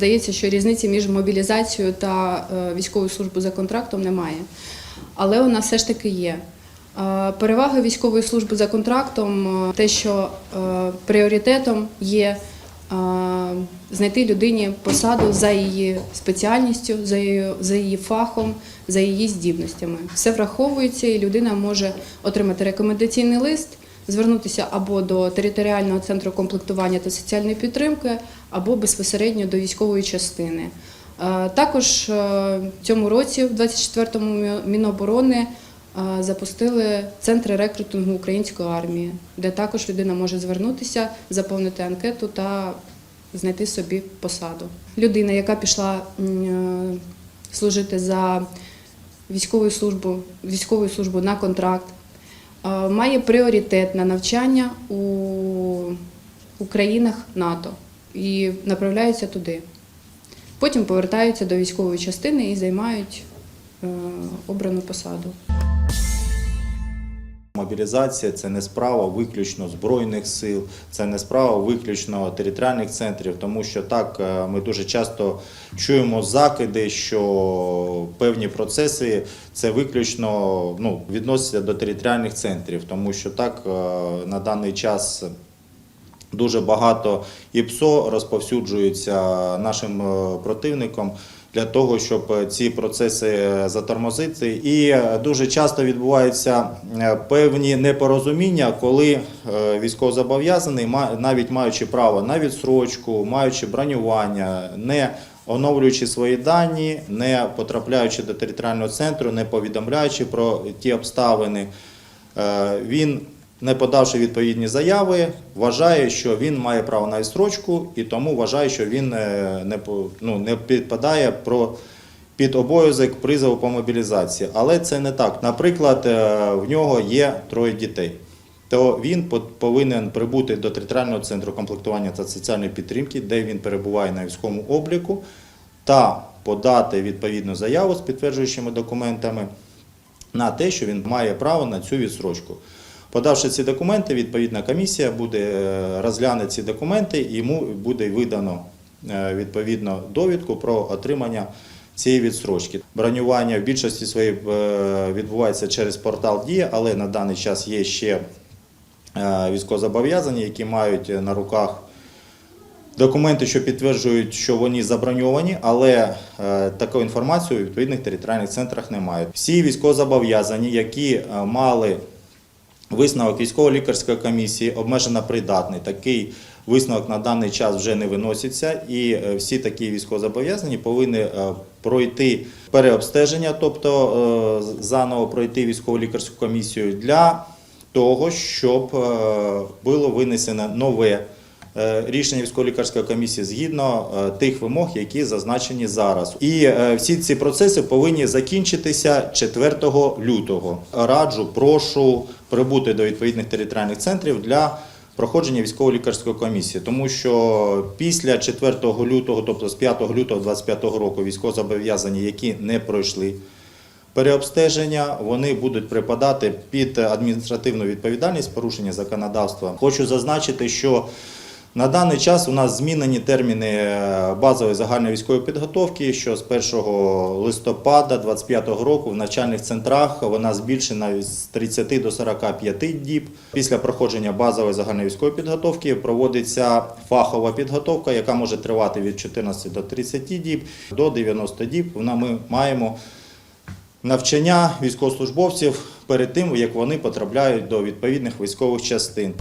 здається, що різниці між мобілізацією та е, військовою службою за контрактом немає. Але вона все ж таки є. Е, Перевага військової служби за контрактом е, те, що пріоритетом є знайти людині посаду за її спеціальністю, за її, за її фахом, за її здібностями. Все враховується, і людина може отримати рекомендаційний лист, звернутися або до територіального центру комплектування та соціальної підтримки, або безпосередньо до військової частини. Е, Також е, цьому році, в 24-му Міноборони, е, запустили центри рекрутингу української армії, де також людина може звернутися, заповнити анкету та знайти собі посаду. Людина, яка пішла служити за військову службу, військову службу на контракт, має пріоритет на навчання у, у країнах НАТО і направляються туди. Потім повертаються до військової частини і займають е, обрану посаду. Мобілізація це не справа виключно збройних сил, це не справа виключно територіальних центрів, тому що так е, ми дуже часто чуємо закиди, що певні процеси це виключно ну, відносяться до територіальних центрів, тому що так е, на даний час. Дуже багато ІПСО розповсюджується нашим е, противником для того, щоб е, ці процеси е, затормозити. І е, дуже часто відбуваються певні непорозуміння, коли військовозобов'язаний, навіть маючи право на відсрочку, маючи бронювання, не оновлюючи свої дані, не потрапляючи до територіального центру, не повідомляючи про ті обставини, він не подавши відповідні заяви, вважає, що він має право на відстрочку і тому вважає, що він е, не, ну, не підпадає про, під обов'язок призову по мобілізації. Але це не так. Наприклад, е, в нього є троє дітей. То він повинен прибути до територіального центру комплектування та соціальної підтримки, де він перебуває на військовому обліку, та подати відповідну заяву з підтверджуючими документами на те, що він має право на цю відсрочку. Подавши ці документи, відповідна комісія буде е, розгляне ці документи, і йому буде видано е, відповідно довідку про отримання цієї відсрочки. Бронювання в більшості своїй е, відбувається через портал Дія, але на даний час є ще військовозобов'язані, які мають на руках документи, що підтверджують, що вони заброньовані, але таку інформацію у відповідних територіальних центрах немає. Всі військовозобов'язані, які мали висновок військово-лікарської комісії, обмежено придатний, такий висновок на даний час вже не виноситься, і е, всі такі військовозобов'язані повинні е, пройти переобстеження, тобто е, заново пройти військово-лікарську комісію для того, щоб було винесено нове рішення військово-лікарської комісії згідно е, тих вимог, які зазначені зараз. І е, всі ці процеси повинні закінчитися 4 лютого. Раджу, прошу прибути до відповідних територіальних центрів для проходження військово-лікарської комісії, тому що після 4 лютого, тобто з 5 лютого 2025 року, військовозобов'язані, які не пройшли переобстеження, вони будуть припадати під адміністративну відповідальність порушення законодавства. Хочу зазначити, що на даний час у нас змінені терміни е, базової загальної військової підготовки, що з 1 листопада 2025 року в навчальних центрах вона збільшена з 30 до 45 діб. Після проходження базової загальної військової підготовки проводиться фахова підготовка, яка може тривати від 14 до 30 діб до 90 діб. Ми маємо навчання військовослужбовців перед тим, як вони потрапляють до відповідних військових частин.